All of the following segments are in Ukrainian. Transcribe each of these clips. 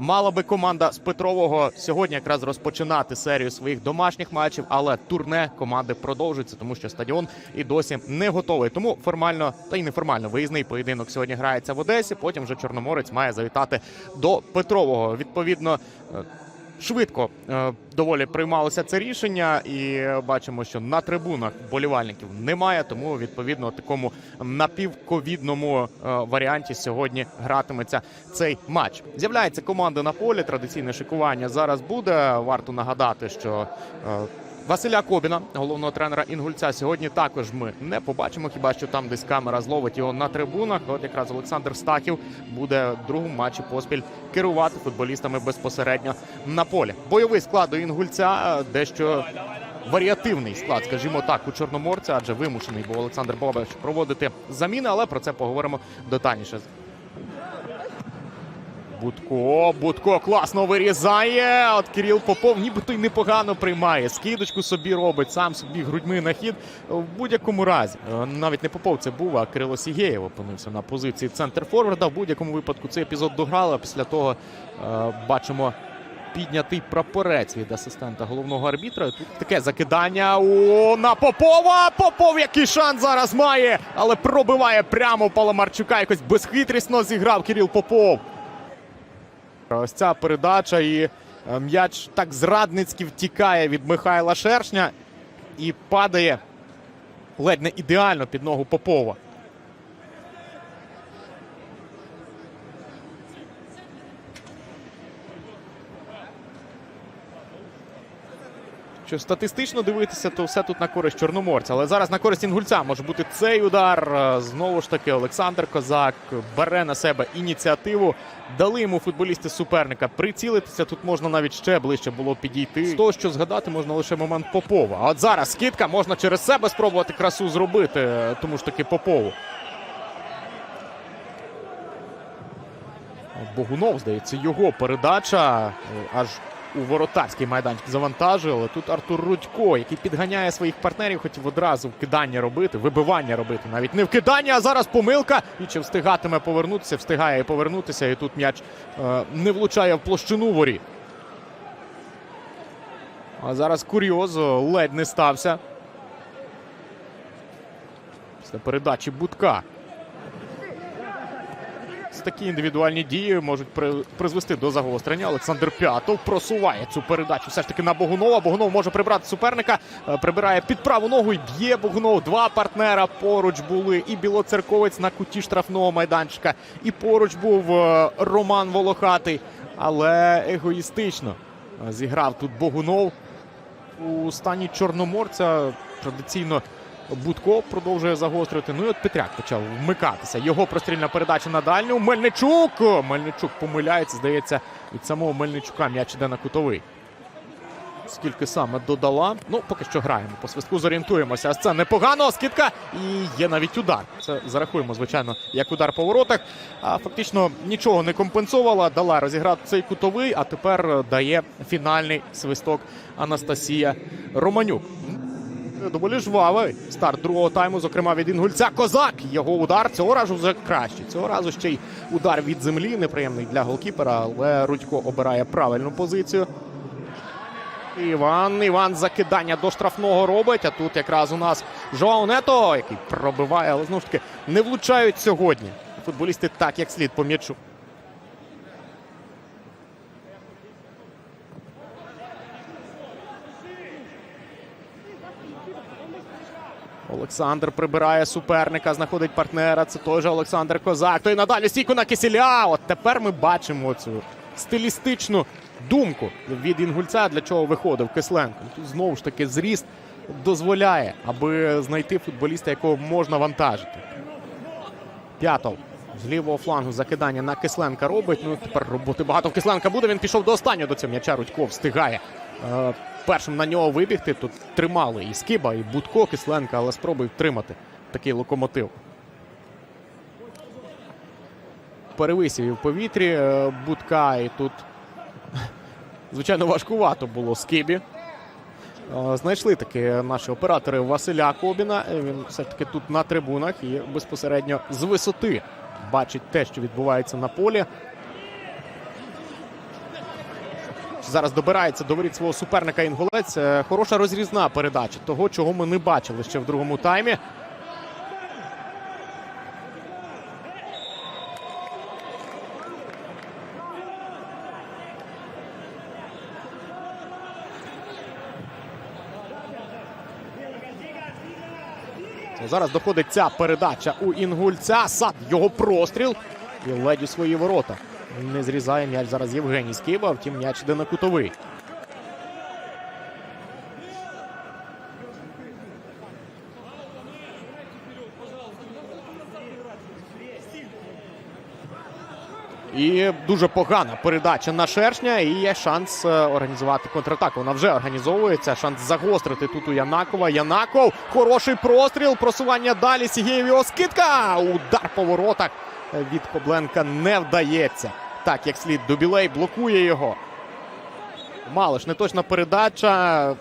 Мала би команда з Петрового сьогодні якраз розпочинати серію своїх домашніх матчів, але турне команди продовжується, тому що стадіон і досі не готовий. Тому формально та й неформально виїзний поєдинок сьогодні грається в Одесі. Потім вже Чорноморець має завітати до Петрового. Відповідно. Швидко е, доволі приймалося це рішення, і бачимо, що на трибунах болівальників немає. Тому відповідно такому напівковідному е, варіанті сьогодні гратиметься цей матч. З'являється команда на полі. Традиційне шикування зараз буде. Варто нагадати, що е, Василя Кобіна, головного тренера Інгульця, сьогодні також ми не побачимо. Хіба що там десь камера зловить його на трибунах? От якраз Олександр Стахів буде в другому матчі поспіль керувати футболістами безпосередньо на полі. Бойовий склад у Інгульця е, дещо. Варіативний склад, скажімо так, у Чорноморця, адже вимушений був Олександр Бабич проводити заміни, але про це поговоримо детальніше. Будко, Будко класно вирізає. От Кирил Попов нібито й непогано приймає. Скидочку собі робить, сам собі грудьми на хід. В будь-якому разі. Е, Навіть не Попов це був, а Кирило Сігєєв опинився на позиції центр форварда. В будь-якому випадку цей епізод дограли. Після того е, бачимо піднятий прапорець від асистента головного арбітра. Тут таке закидання О, на Попова. Попов який шанс зараз має, але пробиває прямо Паламарчука. Якось безхитрісно зіграв Кирил Попов. Ось ця передача і е, м'яч так зрадницьки втікає від Михайла Шершня і падає ледь не ідеально під ногу Попова. Що статистично дивитися, то все тут на користь чорноморця. Але зараз на користь інгульця може бути цей удар. Е, Знову ж таки, Олександр Козак бере на себе ініціативу. Дали йому футболісти суперника прицілитися. Тут можна навіть ще ближче було підійти. З того, що згадати, можна лише момент Попова. А от зараз скидка можна через себе спробувати красу зробити. е, Тому ж таки Попову. Богунов, здається, його передача е, аж у воротарський майданчик завантажили. Тут Артур Рудько, який підганяє своїх партнерів, хотів одразу вкидання робити, вибивання робити. Навіть не вкидання, а зараз помилка. І чи встигатиме повернутися, встигає повернутися. І тут м'яч е, не влучає в площину воріт. А зараз курйоз ледь не стався. Після передачі Будка. Такі індивідуальні дії можуть при- призвести до загострення. Олександр П'ятов просуває цю передачу все ж таки на Богунова. Богунов може прибрати суперника, е, прибирає під праву ногу і б'є Богунов. Два партнера поруч були. І Білоцерковець на куті штрафного майданчика. І поруч був е, Роман Волохатий. Але егоїстично е, зіграв тут Богунов. У стані Чорноморця традиційно Будко продовжує загострювати. Ну і от Петряк почав вмикатися. Його прострільна передача на дальню. Мельничук! Мельничук помиляється. Здається, від самого Мельничука м'яч іде на кутовий. Скільки саме додала. Ну, поки що граємо. По свистку зорієнтуємося. А це непогано. Скидка. І є навіть удар. Це зарахуємо, звичайно, як удар по воротах. А фактично нічого не компенсувала. Дала розіграти цей кутовий, а тепер дає фінальний свисток Анастасія Романюк. Доволі жвавий старт другого тайму, зокрема від інгульця. Козак. Його удар цього разу вже краще. Цього разу ще й удар від землі. Неприємний для голкіпера, але Рудько обирає правильну позицію. Іван, Іван закидання до штрафного робить. А тут якраз у нас Жоао Нето, який пробиває, але знову ж таки не влучають сьогодні. Футболісти так, як слід по м'ячу. Олександр прибирає суперника, знаходить партнера. Це той же Олександр Козак. Той надалі стійку на кисіля. От тепер ми бачимо цю стилістичну думку від інгульця, для чого виходив Кисленко. Тут знову ж таки зріст дозволяє, аби знайти футболіста, якого можна вантажити. П'ятов з лівого флангу закидання на Кисленка робить. Ну тепер роботи багато в Кисленка буде. Він пішов до останнього до цього м'яча. Рудько встигає. Е, першим на нього вибігти. Тут тримали і Скиба, і Будко Кисленка, але спробує втримати такий локомотив. Перевисів і в повітрі е, Будка, і тут, звичайно, важкувато було Скибі. Е, Знайшли таки наші оператори Василя Кобіна. Він все таки тут на трибунах і безпосередньо з висоти бачить те, що відбувається на полі. Зараз добирається до воріт свого суперника Інгулець. Е, хороша розрізна передача того, чого ми не бачили ще в другому таймі. Зараз доходить ця передача у інгульця. Сад його простріл. І ледь у свої ворота. Не зрізає м'яч зараз Євгеній Скиба, втім м'яч йде на кутовий. І дуже погана передача на шершня. І є шанс е, організувати контратаку. Вона вже організовується. Шанс загострити тут у Янакова. Янаков. Хороший простріл. Просування далі. Сігєєв його скидка. Удар по воротах від Кобленка не вдається. Так, як слід Дубілей блокує його. Малиш, неточна передача.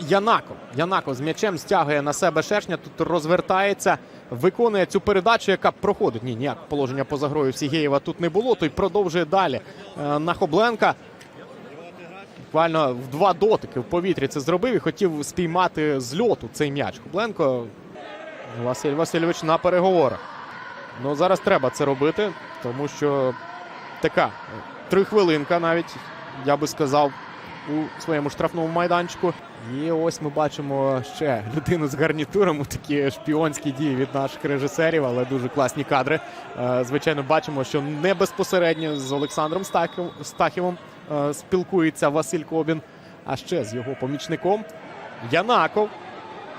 Янаков. Янаков з м'ячем стягує на себе шершня. Тут розвертається, виконує цю передачу, яка проходить. Ні, ніяк положення поза грою Сігєєва тут не було. Той продовжує далі е, на Хобленка. Буквально в два дотики в повітрі це зробив і хотів спіймати з льоту цей м'яч. Хобленко Василь Васильович на переговорах. Ну зараз треба це робити, тому що така е, три хвилинка навіть, я би сказав, у своєму штрафному майданчику. І ось ми бачимо ще людину з гарнітуром такі шпіонські дії від наших режисерів, але дуже класні кадри. Е, Звичайно, бачимо, що не безпосередньо з Олександром Стахівом е, спілкується Василь Кобін, а ще з його помічником Янаков.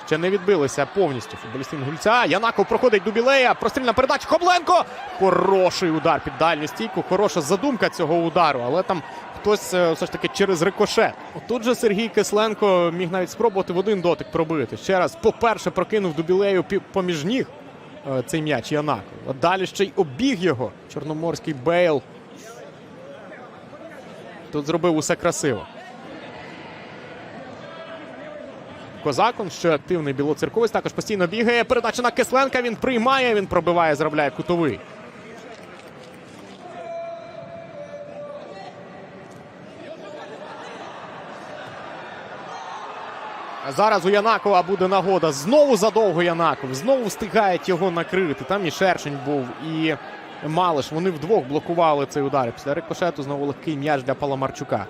Ще не відбилися повністю футболісти Інгульця. Янаков проходить до білея. Прострільна передача. Хобленко. Хороший удар під дальню стійку. Хороша задумка цього удару, але там хтось е, все ж таки через рикошет. Тут же Сергій Кисленко міг навіть спробувати в один дотик пробити. Ще раз, по-перше, прокинув до білею поміж ніг е, цей м'яч Янаков. А далі ще й обіг його. Чорноморський Бейл. Тут зробив усе красиво. Козакон, що активний білоцерковець, також постійно бігає. Передача на Кисленка. Він приймає, він пробиває, заробляє кутовий. Зараз у Янакова буде нагода. Знову задовго Янаков. Знову встигають його накрити. Там і Шершень був, і Малиш. Вони вдвох блокували цей удар. Після рикошету знову легкий м'яч для Паламарчука.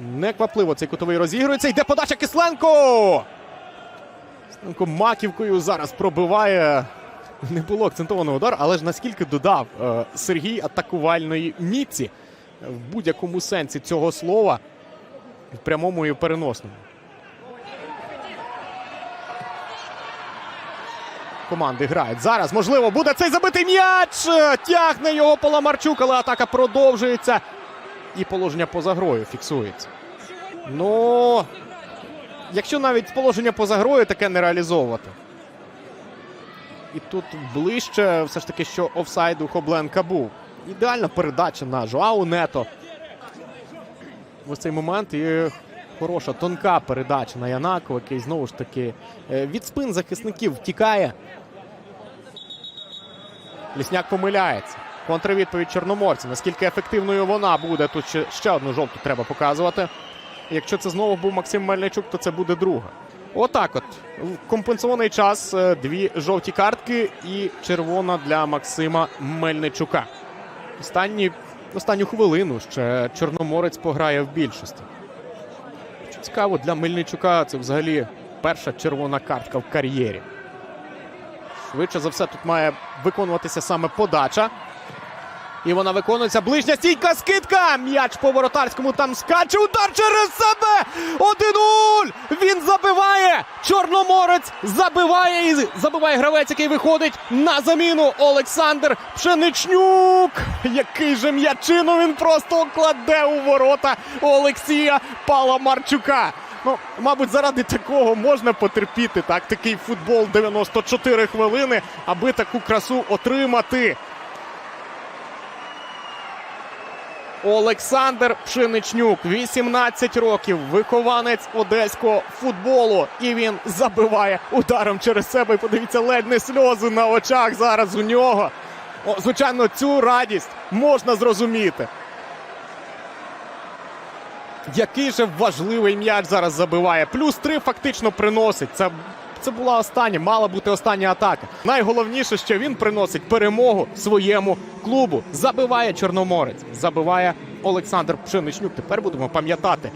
Неквапливо цей кутовий розігрується. Йде подача Кисленко. Кисленко маківкою зараз пробиває. Не було акцентованого удару, але ж наскільки додав е, Сергій атакувальної міці в будь-якому сенсі цього слова, в прямому і переносному. Команди грають. Зараз, можливо, буде цей забитий м'яч. Тягне його Паламарчук, але атака продовжується. І положення поза грою фіксується. Ну, якщо навіть положення поза грою таке не реалізовувати. І тут ближче, все ж таки, що офсайд у Хобленка був. Ідеальна передача на Жоау Нето. Ось цей момент і хороша тонка передача на Янакова, який знову ж таки е, від спин захисників втікає. Лісняк помиляється. Контрвідповідь Чорноморця. Наскільки ефективною вона буде, тут ще, ще одну жовту треба показувати. Якщо це знову був Максим Мельничук, то це буде друга. Отак от. В компенсований час е, дві жовті картки і червона для Максима Мельничука. Останні, останню хвилину ще Чорноморець пограє в більшості. Цікаво, для Мельничука це взагалі перша червона картка в кар'єрі. Швидше за все, тут має виконуватися саме подача. І вона виконується. Ближня стійка, скидка. М'яч по воротарському там скаче. Удар через себе. 1-0. Він забиває. Чорноморець забиває. І забиває гравець, який виходить на заміну. Олександр Пшеничнюк. Який же м'ячину він просто кладе у ворота Олексія Паламарчука. Ну, мабуть, заради такого можна потерпіти. Так, такий футбол 94 хвилини, аби таку красу отримати. Олександр Пшеничнюк, 18 років, вихованець одеського футболу. І він забиває ударом через себе. І подивіться, ледь не сльози на очах зараз у нього. О, звичайно, цю радість можна зрозуміти. Який же важливий м'яч зараз забиває. Плюс три фактично приносить. Це, це була остання, мала бути остання атака. Найголовніше, що він приносить перемогу своєму клубу. Забиває Чорноморець, забиває Олександр Пшеничнюк. Тепер будемо пам'ятати